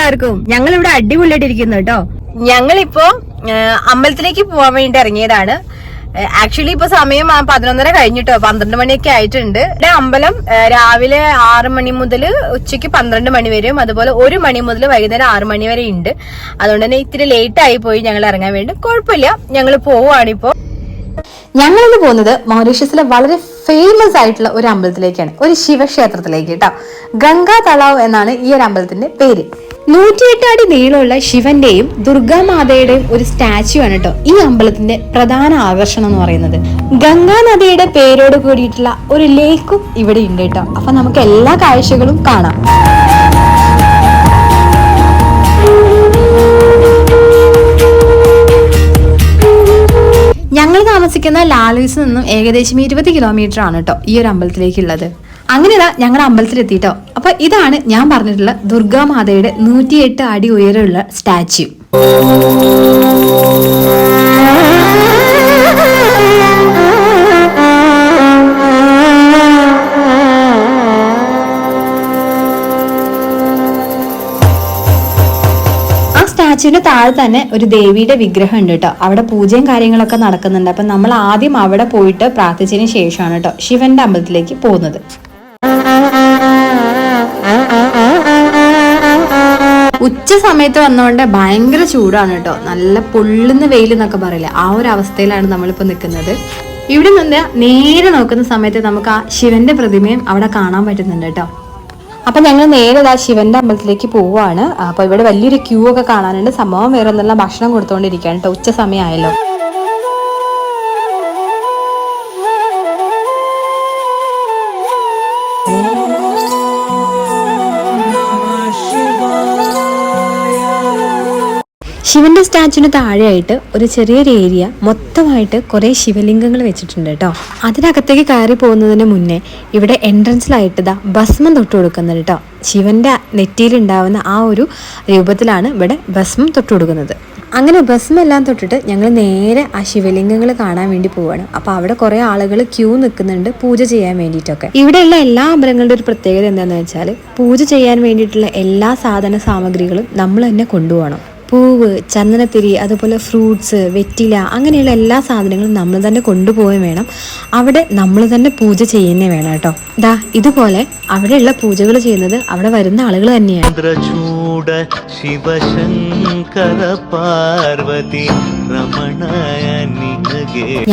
എല്ലാവർക്കും. ഞങ്ങൾ ഇവിടെ അടിപൊളിയായിട്ട് ഇരിക്കുന്നു കേട്ടോ. ഞങ്ങളിപ്പോ അമ്പലത്തിലേക്ക് പോവാൻ വേണ്ടി ഇറങ്ങിയതാണ്. ആക്ച്വലി ഇപ്പൊ സമയം ആ പതിനൊന്നര കഴിഞ്ഞിട്ടോ പന്ത്രണ്ട് മണിയൊക്കെ ആയിട്ടുണ്ട്. ഇവിടെ അമ്പലം രാവിലെ ആറ് മണി മുതൽ ഉച്ചയ്ക്ക് പന്ത്രണ്ട് മണി വരെയും അതുപോലെ ഒരു മണി മുതൽ വൈകുന്നേരം ആറ് മണി വരെ ഉണ്ട്. അതുകൊണ്ട് തന്നെ ഇത്തിരി ലേറ്റ് ആയി പോയി ഞങ്ങൾ ഇറങ്ങാൻ വേണ്ടി. കുഴപ്പമില്ല ഞങ്ങൾ പോവുകയാണിപ്പോ ഞങ്ങളിന്ന് പോകുന്നത് മൗറീഷ്യസിലെ വളരെ ഫേമസ് ആയിട്ടുള്ള ഒരു അമ്പലത്തിലേക്കാണ് ഒരു ശിവക്ഷേത്രത്തിലേക്ക് കേട്ടോ. ഗംഗാ തളാവ് എന്നാണ് ഈ ഒരു അമ്പലത്തിന്റെ പേര്. നൂറ്റിയെട്ട് അടി നീളമുള്ള ശിവന്റെയും ദുർഗാമാതയുടെയും ഒരു സ്റ്റാച്ചു ആണ് കേട്ടോ ഈ അമ്പലത്തിന്റെ പ്രധാന ആകർഷണം എന്ന് പറയുന്നത്. ഗംഗാ നദിയുടെ പേരോട് കൂടിയിട്ടുള്ള ഒരു ലേക്കും ഇവിടെ ഉണ്ട് കേട്ടോ അപ്പൊ നമുക്ക് എല്ലാ കാഴ്ചകളും കാണാം. ഞങ്ങൾ താമസിക്കുന്ന ലാലൂസിൽ നിന്നും ഏകദേശം ഇരുപത് കിലോമീറ്റർ ആണ് കേട്ടോ ഈ ഒരു അമ്പലത്തിലേക്കുള്ളത്. അങ്ങനെ ഇതാ അമ്പലത്തിൽ എത്തിട്ടോ അപ്പൊ ഇതാണ് ഞാൻ പറഞ്ഞിട്ടുള്ള ദുർഗാമാതയുടെ നൂറ്റിയെട്ട് അടി ഉയരമുള്ള സ്റ്റാച്യു. ആ സ്റ്റാച്ചുവിന്റെ താഴെ തന്നെ ഒരു ദേവിയുടെ വിഗ്രഹം ഉണ്ട് കേട്ടോ. അവിടെ പൂജയും കാര്യങ്ങളൊക്കെ നടക്കുന്നുണ്ട്. അപ്പൊ നമ്മൾ ആദ്യം അവിടെ പോയിട്ട് പ്രാർത്ഥിച്ചതിന് ശേഷമാണ് കേട്ടോ ശിവന്റെ അമ്പലത്തിലേക്ക് പോകുന്നത്. ഉച്ച സമയത്ത് വന്നുകൊണ്ട് ഭയങ്കര ചൂടാണ് കേട്ടോ. നല്ല പൊള്ളുന്ന വെയിൽ എന്നൊക്കെ പറയില്ല. ആ ഒരു അവസ്ഥയിലാണ് നമ്മളിപ്പോൾ നിൽക്കുന്നത്. ഇവിടെ നിന്ന് നേരെ നോക്കുന്ന സമയത്ത് നമുക്ക് ആ ശിവന്റെ പ്രതിമയും അവിടെ കാണാൻ പറ്റുന്നുണ്ട് കേട്ടോ. അപ്പൊ ഞങ്ങൾ നേരെ ആ ശിവന്റെ അമ്പലത്തിലേക്ക് പോവാണ് അപ്പൊ ഇവിടെ വലിയൊരു ക്യൂ ഒക്കെ കാണാനുണ്ട്. സംഭവം വേറെ ഒന്നുള്ള ഭക്ഷണം കൊടുത്തുകൊണ്ടിരിക്കുകയാണ് കേട്ടോ. ഉച്ച സമയമായല്ലോ. ശിവന്റെ സ്റ്റാച്ചുവിന് താഴെയായിട്ട് ഒരു ചെറിയൊരു ഏരിയ മൊത്തമായിട്ട് കുറേ ശിവലിംഗങ്ങൾ വെച്ചിട്ടുണ്ട് കേട്ടോ അതിനകത്തേക്ക് കയറി പോകുന്നതിന് മുന്നേ ഇവിടെ എൻട്രൻസിലായിട്ട് ഇതാ ഭസ്മം തൊട്ട് കൊടുക്കുന്നത് കേട്ടോ ശിവന്റെ നെറ്റിയിലുണ്ടാവുന്ന ആ ഒരു രൂപത്തിലാണ് ഇവിടെ ഭസ്മം തൊട്ട് കൊടുക്കുന്നത്. അങ്ങനെ ഭസ്മെല്ലാം തൊട്ടിട്ട് ഞങ്ങൾ നേരെ ആ ശിവലിംഗങ്ങൾ കാണാൻ വേണ്ടി പോവാണ്. അപ്പോൾ അവിടെ കുറേ ആളുകൾ ക്യൂ നിൽക്കുന്നുണ്ട് പൂജ ചെയ്യാൻ വേണ്ടിയിട്ടൊക്കെ. ഇവിടെയുള്ള എല്ലാ അമ്പലങ്ങളുടെ ഒരു പ്രത്യേകത എന്താണെന്ന് വെച്ചാൽ പൂജ ചെയ്യാൻ വേണ്ടിയിട്ടുള്ള എല്ലാ സാധന സാമഗ്രികളും നമ്മൾ തന്നെ കൊണ്ടുപോകണം. പൂവ് ചന്ദനത്തിരി അതുപോലെ ഫ്രൂട്ട്സ് വെറ്റില അങ്ങനെയുള്ള എല്ലാ സാധനങ്ങളും നമ്മൾ തന്നെ കൊണ്ടുപോവുകയും വേണം. അവിടെ നമ്മൾ തന്നെ പൂജ ചെയ്യുന്നേ വേണം കേട്ടോ. ദാ ഇതുപോലെ അവിടെയുള്ള പൂജകൾ ചെയ്യുന്നത് അവിടെ വരുന്ന ആളുകൾ തന്നെയാണ്. ശിവശങ്കര പാർവതി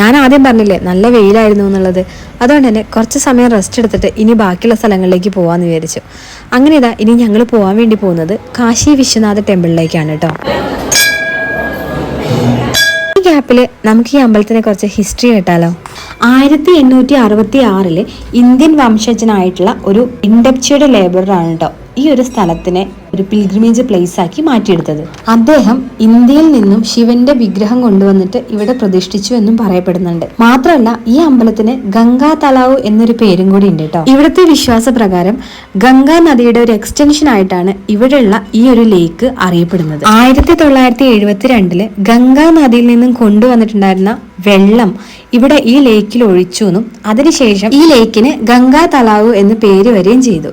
ഞാൻ ആദ്യം പറഞ്ഞില്ലേ നല്ല വെയിലായിരുന്നു എന്നുള്ളത്. അതുകൊണ്ട് തന്നെ കുറച്ച് സമയം റെസ്റ്റ് എടുത്തിട്ട് ഇനി ബാക്കിയുള്ള സ്ഥലങ്ങളിലേക്ക് പോവാന്ന് വിചാരിച്ചു. അങ്ങനെ ഇതാ ഇനി ഞങ്ങൾ പോവാൻ വേണ്ടി പോകുന്നത് കാശി വിശ്വനാഥ ടെമ്പിളിലേക്കാണ് കേട്ടോ. ഈ ഗ്യാപ്പിൽ നമുക്ക് ഈ അമ്പലത്തിനെ കുറച്ച് ഹിസ്റ്ററി കേട്ടാലോ? ആയിരത്തി എണ്ണൂറ്റി അറുപത്തി ആറിൽ ഇന്ത്യൻ വംശജനായിട്ടുള്ള ഒരു ഇൻഡപ്ചയുടെ ലേബറാണ് കേട്ടോ ഈ ഒരു സ്ഥലത്തിനെ ഒരു പിൽഗ്രിമേജ് പ്ലേസ് ആക്കി മാറ്റിയെടുത്തത്. അദ്ദേഹം ഇന്ത്യയിൽ നിന്നും ശിവന്റെ വിഗ്രഹം കൊണ്ടുവന്നിട്ട് ഇവിടെ പ്രതിഷ്ഠിച്ചു എന്നും പറയപ്പെടുന്നുണ്ട്. മാത്രമല്ല ഈ അമ്പലത്തിന് ഗംഗാ തലാവ് എന്നൊരു പേരും കൂടി ഉണ്ട് കേട്ടോ ഇവിടുത്തെ വിശ്വാസ പ്രകാരം ഗംഗാ നദിയുടെ ഒരു എക്സ്റ്റൻഷൻ ആയിട്ടാണ് ഇവിടെയുള്ള ഈ ഒരു ലേക്ക് അറിയപ്പെടുന്നത്. ആയിരത്തി തൊള്ളായിരത്തി എഴുപത്തിരണ്ടിൽ ഗംഗാ നദിയിൽ നിന്നും കൊണ്ടുവന്നിട്ടുണ്ടായിരുന്ന വെള്ളം ഇവിടെ ഈ ലേക്കിൽ ഒഴിച്ചു എന്നും അതിനുശേഷം ഈ ലേക്കിന് ഗംഗാ തലാവ് എന്ന് പേര് വരികയും ചെയ്തു.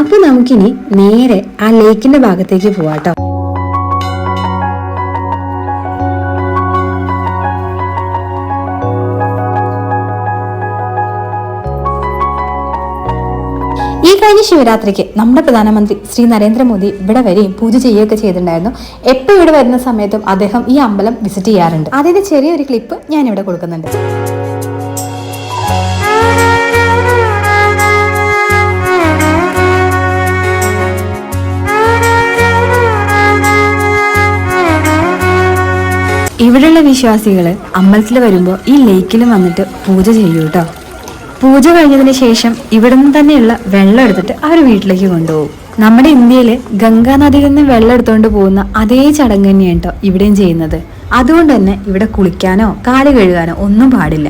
അപ്പൊ നമുക്കിനി നേരെ ആ ലേക്കിന്റെ ഭാഗത്തേക്ക് പോവാട്ടോ. ശിവരാത്രിക്ക് നമ്മുടെ പ്രധാനമന്ത്രി ശ്രീ നരേന്ദ്രമോദി ഇവിടെ വരെയും പൂജ ചെയ്യുകയൊക്കെ ചെയ്തിട്ടുണ്ടായിരുന്നു. എപ്പോൾ ഇവിടെ വരുന്ന സമയത്തും അദ്ദേഹം ഈ അമ്പലം വിസിറ്റ് ചെയ്യാറുണ്ട്. അതിന്റെ ചെറിയൊരു ക്ലിപ്പ് ഞാൻ ഇവിടെ കൊടുക്കുന്നുണ്ട്. ഇവിടെയുള്ള വിശ്വാസികൾ അമ്പലത്തിൽ വരുമ്പോൾ ഈ ലേക്കിലും വന്നിട്ട് പൂജ ചെയ്യൂ കേട്ടോ പൂജ കഴിഞ്ഞതിന് ശേഷം ഇവിടുന്ന് തന്നെയുള്ള വെള്ളം എടുത്തിട്ട് അവർ വീട്ടിലേക്ക് കൊണ്ടുപോകും. നമ്മുടെ ഇന്ത്യയിൽ ഗംഗാ നദിയിൽ നിന്ന് വെള്ളം എടുത്തുകൊണ്ട് പോകുന്ന അതേ ചടങ്ങ് തന്നെയാണ് കേട്ടോ ഇവിടെയും ചെയ്യുന്നത്. അതുകൊണ്ട് തന്നെ ഇവിടെ കുളിക്കാനോ കാൽ കഴുകാനോ ഒന്നും പാടില്ല.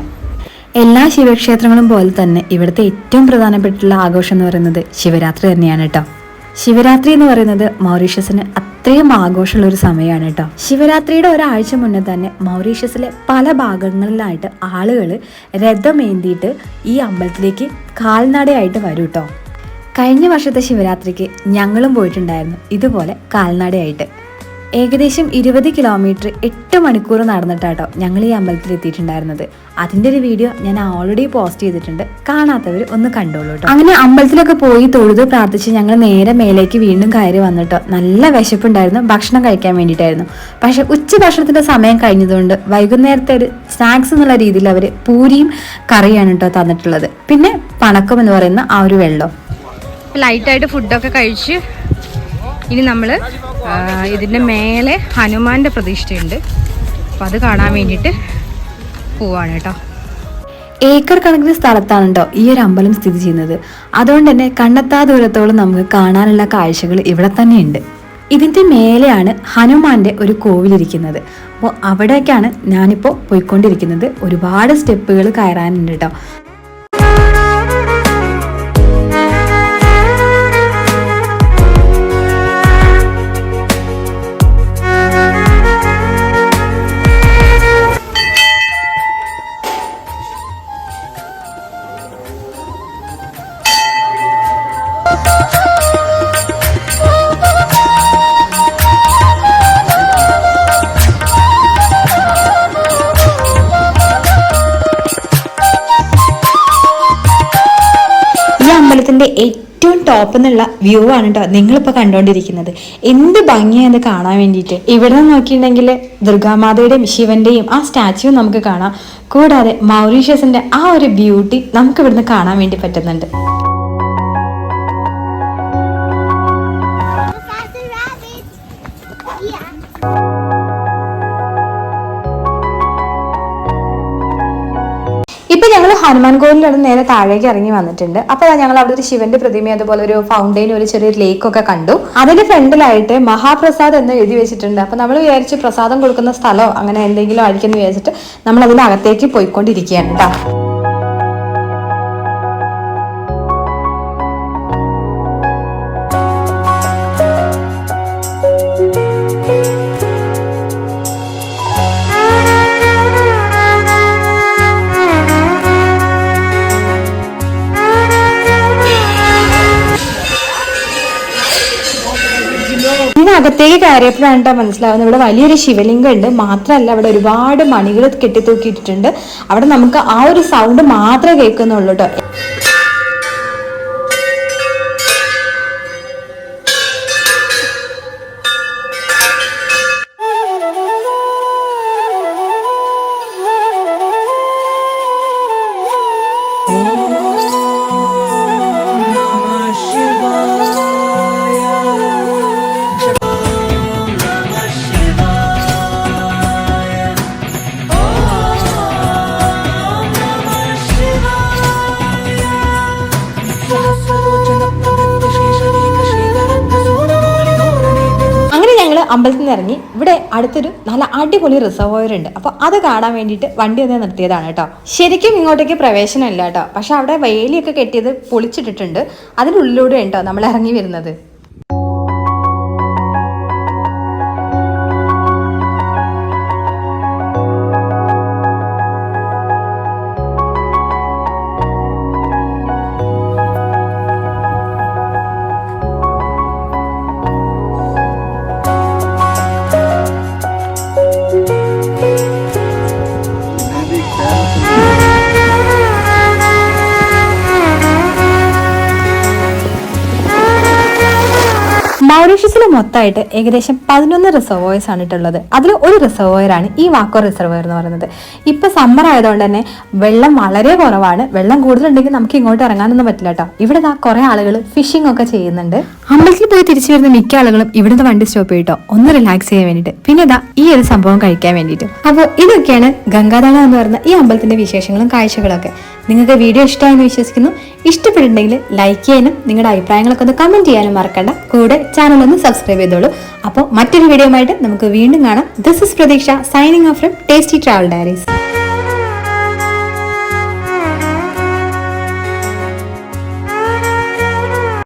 എല്ലാ ശിവക്ഷേത്രങ്ങളും പോലെ തന്നെ ഇവിടുത്തെ ഏറ്റവും പ്രധാനപ്പെട്ടുള്ള ആഘോഷം എന്ന് പറയുന്നത് ശിവരാത്രി തന്നെയാണ് കേട്ടോ ശിവരാത്രി എന്ന് പറയുന്നത് മൗറീഷ്യസിന് അത്രയും ആഘോഷമുള്ള ഒരു സമയമാണ് കേട്ടോ. ശിവരാത്രിയുടെ ഒരാഴ്ച മുന്നേ തന്നെ മൗറീഷ്യസിലെ പല ഭാഗങ്ങളിലായിട്ട് ആളുകൾ രഥമേന്തിയിട്ട് ഈ അമ്പലത്തിലേക്ക് കാൽനടയായിട്ട് വരും കേട്ടോ. കഴിഞ്ഞ വർഷത്തെ ശിവരാത്രിക്ക് ഞങ്ങളും പോയിട്ടുണ്ടായിരുന്നു. ഇതുപോലെ കാൽനടയായിട്ട്. ഏകദേശം ഇരുപത് കിലോമീറ്റർ എട്ട് മണിക്കൂർ നടന്നിട്ടാട്ടോ ഞങ്ങൾ ഈ അമ്പലത്തിൽ എത്തിയിട്ടുണ്ടായിരുന്നത്. അതിന്റെ ഒരു വീഡിയോ ഞാൻ ഓൾറെഡി പോസ്റ്റ് ചെയ്തിട്ടുണ്ട്. കാണാത്തവർ ഒന്ന് കണ്ടോളൂ അങ്ങനെ അമ്പലത്തിലൊക്കെ പോയി തൊഴുത് പ്രാർത്ഥിച്ച് ഞങ്ങൾ നേരെ മേലേക്ക് വീണ്ടും കയറി വന്നിട്ടോ. നല്ല വിശപ്പുണ്ടായിരുന്നു. ഭക്ഷണം കഴിക്കാൻ വേണ്ടിയിട്ടായിരുന്നു. പക്ഷെ ഉച്ച ഭക്ഷണത്തിന്റെ സമയം കഴിഞ്ഞതുകൊണ്ട് വൈകുന്നേരത്തെ ഒരു സ്നാക്സ് എന്നുള്ള രീതിയിൽ അവർ പൂരിയും കറിയാണ് കേട്ടോ തന്നിട്ടുള്ളത്. പിന്നെ പണക്കം എന്ന് പറയുന്ന ആ ഒരു വെള്ളം. ലൈറ്റായിട്ട് ഫുഡൊക്കെ കഴിച്ച് ഇനി നമ്മൾ ഇതിന്റെ മേലെ ഹനുമാന്റെ പ്രതിഷ്ഠയുണ്ട്. അപ്പം അത് കാണാൻ വേണ്ടിയിട്ട് പോവാണ് കേട്ടോ. ഏക്കർ കണക്കിന് സ്ഥലത്താണ് കേട്ടോ ഈ ഒരു അമ്പലം സ്ഥിതി ചെയ്യുന്നത്? അതുകൊണ്ട് തന്നെ കണ്ടെത്താ ദൂരത്തോളം നമുക്ക് കാണാനുള്ള കാഴ്ചകൾ ഇവിടെ തന്നെയുണ്ട്. ഇതിന്റെ മേലെയാണ് ഹനുമാന്റെ ഒരു കോവിലിരിക്കുന്നത് അപ്പോൾ അവിടേക്കാണ് ഞാനിപ്പോൾ പോയിക്കൊണ്ടിരിക്കുന്നത്. ഒരുപാട് സ്റ്റെപ്പുകൾ കയറാനുണ്ട് കേട്ടോ. ഈ അമ്പലത്തിന്റെ ഏറ്റവും ടോപ്പ് എന്നുള്ള വ്യൂ ആണ് കേട്ടോ നിങ്ങളിപ്പോൾ കണ്ടുകൊണ്ടിരിക്കുന്നത് എന്ത് ഭംഗിയാണ് കാണാൻ വേണ്ടിയിട്ട്. ഇവിടെ നിന്ന് നോക്കിയിട്ടുണ്ടെങ്കിൽ ദുർഗാമാതയുടെയും ശിവന്റെയും ആ സ്റ്റാച്യു നമുക്ക് കാണാം. കൂടാതെ മൗറീഷ്യസിന്റെ ആ ഒരു ബ്യൂട്ടി നമുക്ക് ഇവിടുന്ന് കാണാൻ വേണ്ടി പറ്റുന്നുണ്ട്. ഹനുമാൻ കോവിലാണ് നേരെ താഴേക്ക് ഇറങ്ങി വന്നിട്ടുണ്ട്. അപ്പൊ ഞങ്ങൾ അവിടെ ഒരു ശിവന്റെ പ്രതിമ അതുപോലെ ഒരു ഫൗണ്ടെയിൻ ഒരു ചെറിയൊരു ലേക്കൊക്കെ കണ്ടു. അതിന്റെ ഫ്രണ്ടിലായിട്ട് മഹാപ്രസാദ് എന്ന് എഴുതി വെച്ചിട്ടുണ്ട്. അപ്പൊ നമ്മൾ വിചാരിച്ച് പ്രസാദം കൊടുക്കുന്ന സ്ഥലോ അങ്ങനെ എന്തെങ്കിലും ആയിരിക്കും എന്ന് വിചാരിച്ചിട്ട് നമ്മൾ അതിനകത്തേക്ക് പോയിക്കൊണ്ടിരിക്കുകയാണ് കേട്ടോ. ഇതിനകത്തേക്ക് കയറിയപ്പോഴാണ് കേട്ടോ മനസ്സിലാവുന്നത് ഇവിടെ വലിയൊരു ശിവലിംഗം ഉണ്ട്. മാത്രമല്ല അവിടെ ഒരുപാട് മണികൾ കെട്ടിത്തൂക്കിയിട്ടുണ്ട് അവിടെ നമുക്ക് ആ ഒരു സൗണ്ട് മാത്രമേ കേൾക്കുന്നുള്ളൂ കേട്ടോ അമ്പലത്തിൽ നിന്ന് ഇറങ്ങി ഇവിടെ അടുത്തൊരു നല്ല അടിപൊളി റിസർവോയർ ഉണ്ട് അപ്പൊ അത് കാണാൻ വേണ്ടിയിട്ട് വണ്ടി ഒന്ന് നിർത്തിയതാണ് കേട്ടോ. ശരിക്കും ഇങ്ങോട്ടേക്ക് പ്രവേശനമില്ല കേട്ടോ. പക്ഷെ അവിടെ വേലിയൊക്കെ കെട്ടിയത് പൊളിച്ചിട്ടിട്ടുണ്ട്. അതിനുള്ളിലൂടെ ഉണ്ടോ നമ്മൾ ഇറങ്ങി വരുന്നത്. മൗറീഷ്യസിൽ മൊത്തമായിട്ട് ഏകദേശം പതിനൊന്ന് റിസർവോയേഴ്സ് ആണ് ഇട്ടുള്ളത്. അതിൽ ഒരു റിസർവോയറാണ് ഈ വാക്കോ റിസർവോയർ എന്ന് പറയുന്നത്. ഇപ്പൊ സമ്മർ ആയതുകൊണ്ട് തന്നെ വെള്ളം വളരെ കുറവാണ്. വെള്ളം കൂടുതലുണ്ടെങ്കിൽ നമുക്ക് ഇങ്ങോട്ട് ഇറങ്ങാനൊന്നും പറ്റില്ല കേട്ടോ. ഇവിടെ ദാ കുറെ ആളുകൾ ഫിഷിംഗ് ഒക്കെ ചെയ്യുന്നുണ്ട്. അമ്പലത്തിൽ പോയി തിരിച്ചു വരുന്ന മിക്ക ആളുകളും ഇവിടുന്ന് വണ്ടി സ്റ്റോപ്പ് ചെയ്തിട്ടോ ഒന്ന് റിലാക്സ് ചെയ്യാൻ വേണ്ടിയിട്ട്. പിന്നെ ഇതാ ഈ ഒരു സംഭവം കഴിക്കാൻ വേണ്ടിയിട്ട്. അപ്പോൾ ഇതൊക്കെയാണ് ഗംഗാതള എന്ന് പറയുന്ന ഈ അമ്പലത്തിന്റെ വിശേഷങ്ങളും കാഴ്ചകളൊക്കെ. നിങ്ങൾക്ക് വീഡിയോ ഇഷ്ടമായെന്ന് വിശ്വസിക്കുന്നു. ഇഷ്ടപ്പെട്ടിട്ടുണ്ടെങ്കിൽ ലൈക്ക് ചെയ്യാനും നിങ്ങളുടെ അഭിപ്രായങ്ങളൊക്കെ ഒന്ന് കമന്റ് ചെയ്യാനും മറക്കണ്ട. കൂടെ ചാനൽ ഒന്ന് സബ്സ്ക്രൈബ് ചെയ്തോളൂ. അപ്പോൾ മറ്റൊരു വീഡിയോ ആയിട്ട് നമുക്ക് വീണ്ടും കാണാം. This is Prateeksha signing off from tasty travel diaries